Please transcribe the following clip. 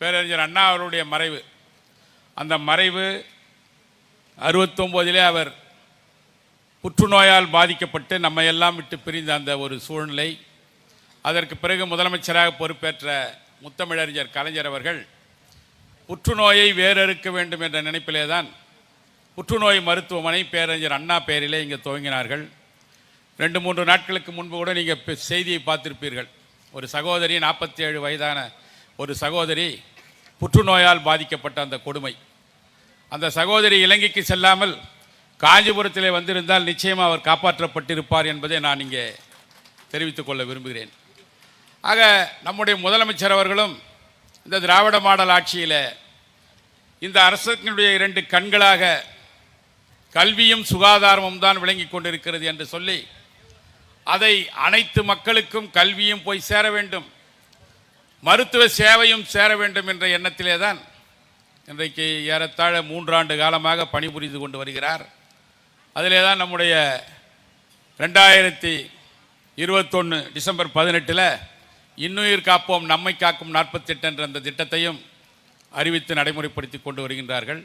பேரறிஞர் அண்ணா அவருடைய மறைவு. அந்த மறைவு அறுபத்தொம்போதிலே அவர் புற்றுநோயால் பாதிக்கப்பட்டு நம்ம எல்லாம் விட்டு பிரிந்த அந்த ஒரு சூழ்நிலை. அதற்கு பிறகு முதலமைச்சராக பொறுப்பேற்ற முத்தமிழறிஞர் கலைஞர் அவர்கள் புற்றுநோயை வேறறுக்க வேண்டும் என்ற நினைப்பிலே தான் புற்றுநோய் மருத்துவமனை பேரறிஞர் அண்ணா பெயரிலே இங்கே துவங்கினார்கள். ரெண்டு மூன்று நாட்களுக்கு முன்பு கூட நீங்கள் செய்தியை பார்த்திருப்பீர்கள். ஒரு சகோதரி நாற்பத்தி ஏழு வயதான ஒரு சகோதரி புற்றுநோயால் பாதிக்கப்பட்ட அந்த கொடுமை. அந்த சகோதரி இலங்கைக்கு செல்லாமல் காஞ்சிபுரத்திலே வந்திருந்தால் நிச்சயமாக அவர் காப்பாற்றப்பட்டிருப்பார் என்பதை நான் இங்கே தெரிவித்துக் கொள்ள விரும்புகிறேன். ஆக நம்முடைய முதலமைச்சர் அவர்களும் இந்த திராவிட மாடல் ஆட்சியில் இந்த அரசினுடைய இரண்டு கண்களாக கல்வியும் சுகாதாரமும் தான் விளங்கி கொண்டிருக்கிறது என்று சொல்லி அதை அனைத்து மக்களுக்கும் கல்வியும் போய் சேர வேண்டும். மருத்துவ சேவையும் சேர வேண்டும் என்ற எண்ணத்திலே தான் இன்றைக்கு ஏறத்தாழ மூன்றாண்டு காலமாக பணிபுரிந்து கொண்டு வருகிறார். அதிலே தான் நம்முடைய ரெண்டாயிரத்தி இருபத்தொன்று டிசம்பர் பதினெட்டில் இன்னுயிர் காப்போம் நம்மை காக்கும் நாற்பத்தெட்டு என்ற அந்த திட்டத்தையும் அறிவித்து நடைமுறைப்படுத்தி கொண்டு வருகின்றார்கள்.